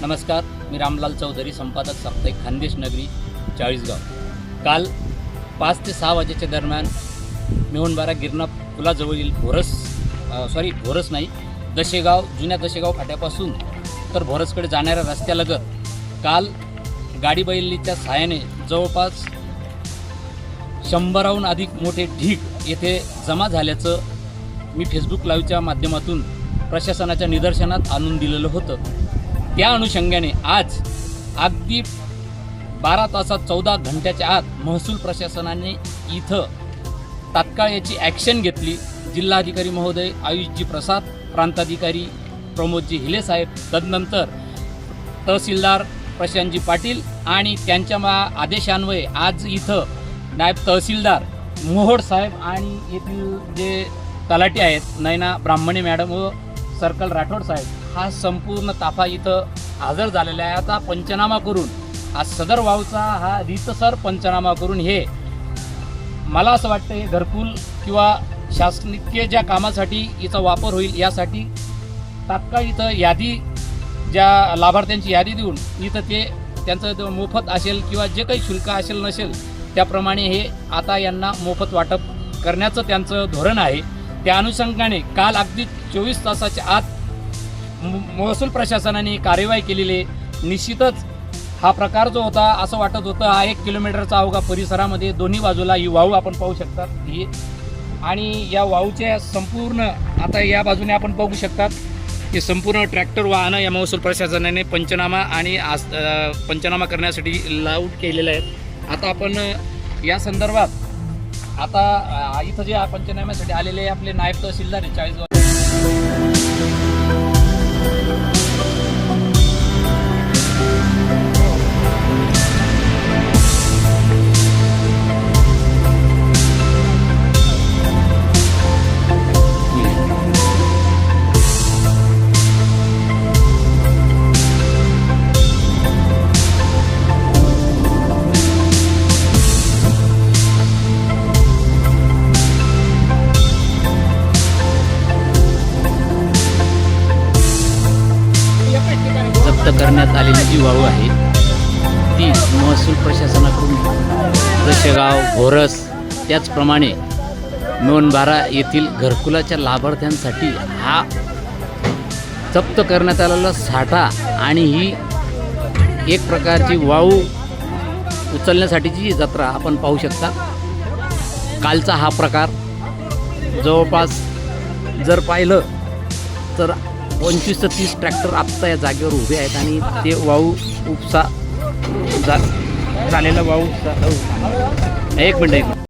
नमस्कार मी रामलाल चौधरी संपादक साप्ताहिक खानदेश नगरी चाळीसगाव. काल पाच ते सहा वाजेच्या दरम्यान मेहनबारा गिरणा पुलाजवळील भोरस सॉरी भोरस नाही दशेगाव जुन्या दशेगाव फाट्यापासून तर भोरसकडे जाणाऱ्या रस्त्यालगत काल गाडी बैलीच्या सहाय्याने जवळपास शंभराहून अधिक मोठे ढीग येथे जमा झाल्याचं मी फेसबुक लाईव्हच्या माध्यमातून प्रशासनाच्या निदर्शनात आणून दिलेलं होतं. त्या अनुषंगाने आज अगदी बारा तासात चौदा घंट्याच्या आत महसूल प्रशासनाने इथं तात्काळ याची ॲक्शन घेतली. जिल्हाधिकारी महोदय आयुषजी प्रसाद प्रांताधिकारी प्रमोदजी हिले साहेब तदनंतर तहसीलदार प्रशांतजी पाटील आणि त्यांच्या मा आदेशान्वये आज इथं नायब तहसीलदार मोहोड साहेब आणि येथील जे तलाटी आहेत नैना ब्राह्मणे मॅडम व सर्कल राठोड साहेब हा संपूर्ण ताफा इथं हजर झालेला आहे. आता पंचनामा करून हा सदर वावचा हा रीतसर पंचनामा करून हे मला असं वाटतं हे घरकुल किंवा शासकीय ज्या कामासाठी याचा वापर होईल यासाठी तात्काळ इथं यादी ज्या लाभार्थ्यांची यादी देऊन इथं ते त्यांचं मोफत असेल किंवा जे काही शुल्क असेल नसेल त्याप्रमाणे हे आता यांना मोफत वाटप करण्याचं त्यांचं धोरण आहे. त्या अनुषंगाने काल अगदी चोवीस तासाच्या आत महसूल प्रशासनाने कार्यवाही केलेली निश्चितच हा प्रकार जो होता असं वाटत होतं हा एक किलोमीटरचा अवघा परिसरामध्ये दोन्ही बाजूला ही वाहू आपण पाहू शकतात. ही आणि या वाहूच्या संपूर्ण आता या बाजूने आपण बघू शकतात की संपूर्ण ट्रॅक्टर वाहनं या महसूल प्रशासनाने पंचनामा आणि आस पंचनामा करण्यासाठी लाऊट केलेले आहेत आता आपण या संदर्भात आता इथं जे पंचनाम्यासाठी आलेले आपले नायब तहसीलदार आहे करण्यात आलेली जी वाळू आहे ती महसूल प्रशासनाकडून दशगाव घोरस त्याचप्रमाणे नोंदबारा येथील घरकुलाच्या लाभार्थ्यांसाठी हा जप्त करण्यात आलेला साठा आणि ही एक प्रकारची वाळू उचलण्यासाठीची जी जत्रा आपण पाहू शकता. कालचा हा प्रकार जवळपास जर पाहिलं तर पंचवीस ते तीस ट्रॅक्टर आत्ता या जागेवर उभे आहेत आणि ते वाहू उपसा झालेला वाहू उपसा एक मिनटं एक